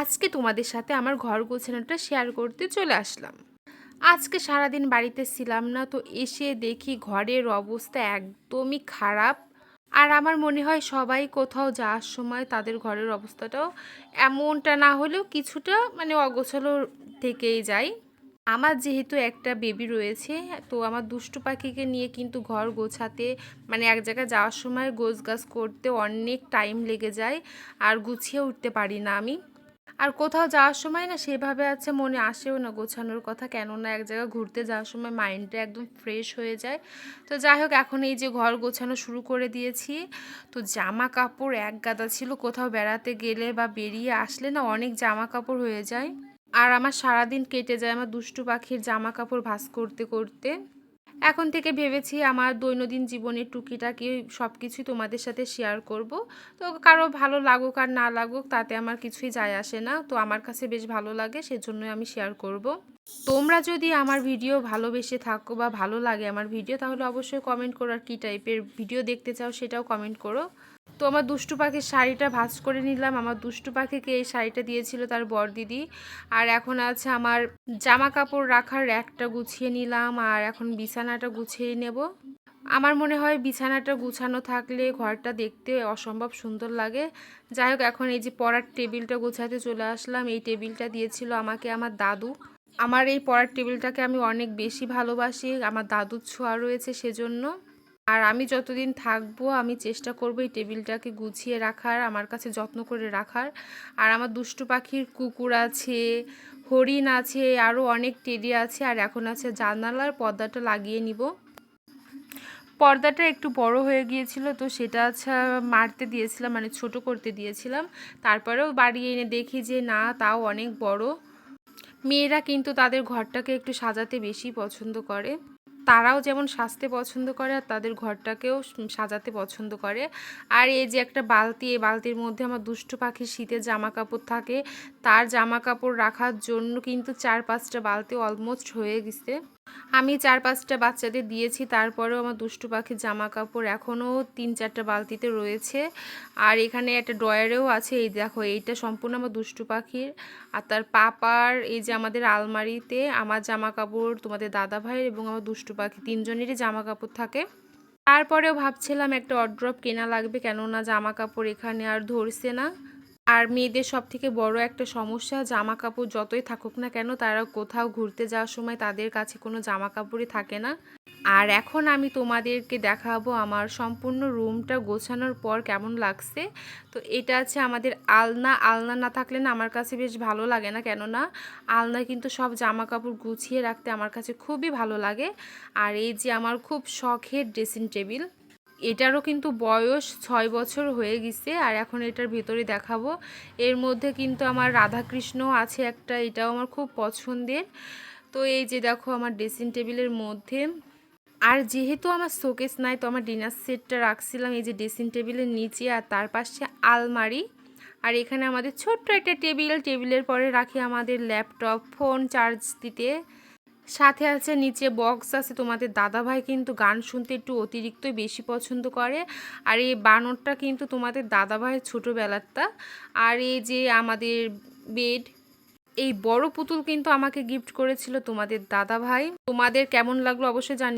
আজকে তোমাদের সাথে আমার ঘর গোছানোটা শেয়ার করতে চলে আসলাম। আজকে সারাদিন বাড়িতে ছিলাম না, তো এসে দেখি ঘরের অবস্থা একদমই খারাপ। আর আমার মনে হয় সবাই কোথাও যাওয়ার সময় তাদের ঘরের অবস্থাটাও এমনটা না হলেও কিছুটা মানে অগোছালো থেকেই যায়। আমার যেহেতু একটা বেবি রয়েছে, তো আমার দুষ্টু পাখিকে নিয়ে কিন্তু ঘর গোছাতে মানে এক জায়গায় যাওয়ার সময় গোছ গাছ করতে অনেক টাইম লেগে যায়, আর গুছিয়ে উঠতে পারি না আমি। আর কোথাও যাওয়ার সময় না সেভাবে আছে মনে আসেও না গোছানোর কথা, কেননা এক জায়গায় ঘুরতে যাওয়ার সময় মাইন্ডটা একদম ফ্রেশ হয়ে যায়। তো যাই হোক, এখন এই যে ঘর গোছানো শুরু করে দিয়েছি। তো জামা কাপড় এক গাদা ছিল, কোথাও বেড়াতে গেলে বা বেরিয়ে আসলে না অনেক জামা কাপড় হয়ে যায়। আর আমার সারাদিন কেটে যায় আমার দুষ্টু পাখির জামা কাপড় ভাঁজ করতে করতে। এখন থেকে ভেবেছি আমার দৈনন্দিন জীবনের টুকিটাকি সব কিছুই তোমাদের সাথে শেয়ার করব। তো কারও ভালো লাগুক আর না লাগুক, তাতে আমার কিছুই যায় আসে না। তো আমার কাছে বেশ ভালো লাগে, সেজন্যই আমি শেয়ার করব। তোমরা যদি আমার ভিডিও ভালোবেসে থাকো বা ভালো লাগে আমার ভিডিও তাহলে অবশ্যই কমেন্ট করো আর কী টাইপের ভিডিও দেখতে চাও সেটাও কমেন্ট করো। তো আমার দুষ্টু পাখির শাড়িটা ভাঁজ করে নিলাম। আমার দুষ্টু পাখিকে এই শাড়িটা দিয়েছিল তার বর দিদি। আর এখন আছে আমার জামা কাপড় রাখার র্যাকটা গুছিয়ে নিলাম আর এখন বিছানাটা গুছিয়ে নেব। আমার মনে হয় বিছানাটা গুছানো থাকলে ঘরটা দেখতে অসম্ভব সুন্দর লাগে। যাই হোক, এখন এই যে পড়ার টেবিলটা গোছাতে চলে আসলাম। এই টেবিলটা দিয়েছিল আমাকে আমার দাদু। আমার এই পড়ার টেবিলটাকে আমি অনেক বেশি ভালোবাসি। আমার দাদুর ছোঁয়া রয়েছে সেজন্য। আর আমি যতদিন থাকব, আমি চেষ্টা করব এই টেবিলটাকে গুছিয়ে রাখার, আমার কাছে যত্ন করে রাখার। আর আমার দুষ্টু পাখির কুকুর আছে, হরিণ আছে আরও অনেক টেডি আছে, আর এখন আছে জানালার পর্দাটা লাগিয়ে নিব। পর্দাটা একটু বড় হয়ে গিয়েছিল, তো সেটা আচ্ছা মারতে দিয়েছিলাম মানে ছোট করতে দিয়েছিলাম। তারপরেও বাড়ি এনে দেখি যে না, তাও অনেক বড়। মেয়েরা কিন্তু তাদের ঘরটাকে একটু সাজাতে বেশি পছন্দ করে। তারাও যেমন সাজতে পছন্দ করে আর তাদের ঘরটাকেও সাজাতে পছন্দ করে। আর এই যে একটা বালতি, এই বালতির মধ্যে আমার দুষ্ট পাখি শীতের জামা কাপড় থাকে, তার জামা কাপড় রাখার জন্য কিন্তু চার পাঁচটা বালতি অলমোস্ট হয়ে গেছে। আমি চার পাঁচটা বাচ্চাদের দিয়েছি, তারপরেও আমার দুষ্টু পাখির জামা কাপড় এখনও তিন চারটা বালতিতে রয়েছে। আর এখানে একটা ড্রয়ারেও আছে, এই দেখো, এইটা সম্পূর্ণ আমার দুষ্টু পাখির। আর তার পাপার এই যে আমাদের আলমারিতে আমার জামা কাপড় তোমাদের দাদা ভাইয়ের এবং আমার দুষ্টু পাখি, তিনজনেরই জামা কাপড় থাকে। তারপরেও ভাবছিলাম একটা অড্রপ কেনা লাগবে, কেননা জামা কাপড় এখানে আর ধরছে না। আর মেয়েদের সব থেকে বড় একটা সমস্যা জামা কাপড় যতই থাকুক না কেন তারা কোথাও ঘুরতে যাওয়ার সময় তাদের কাছে কোনো জামা কাপড়ই থাকে না। আর এখন আমি তোমাদেরকে দেখাবো আমার সম্পূর্ণ রুমটা গোছানোর পর কেমন লাগছে। তো এটা আছে আমাদের আলনা। আলনা না থাকলে না আমার কাছে বেশ ভালো লাগে না কেননা আলনা কিন্তু সব জামা কাপড় গুছিয়ে রাখতে আমার কাছে খুবই ভালো লাগে। আর এই যে আমার খুব শখের ড্রেসিং টেবিল এটারও কিন্তু বয়স ছয় বছর হয়ে গেছে, আর এখন এটার ভেতরে দেখাবো। এর মধ্যে কিন্তু আমার রাধাকৃষ্ণ আছে একটা, এটাও আমার খুব পছন্দের। তো এই যে দেখো আমার ড্রেসিং টেবিলের মধ্যে। আর যেহেতু আমার শোকেস নাই, তো আমার ডিনার সেটটা রাখছিলাম এই যে ড্রেসিং টেবিলের নিচে আর তার পাশে আলমারি। আর এখানে আমাদের ছোট্ট একটা টেবিল, টেবিলের পরে রাখি আমাদের ল্যাপটপ, ফোন চার্জ দিতে। সাথে আছে নিচে বক্স আছে, তোমাদের দাদাভাই কিন্তু গান শুনতে একটু অতিরিক্ত বেশি পছন্দ করে। আর এই বানরটা কিন্তু তোমাদের দাদাভাইয়ের ছোটোবেলারটা। আর এই যে আমাদের বেড এই বড় পুতুল কিন্তু আমাকে গিফট করেছিল তোমাদের দাদাভাই। তোমাদের কেমন লাগল অবশ্যই জানি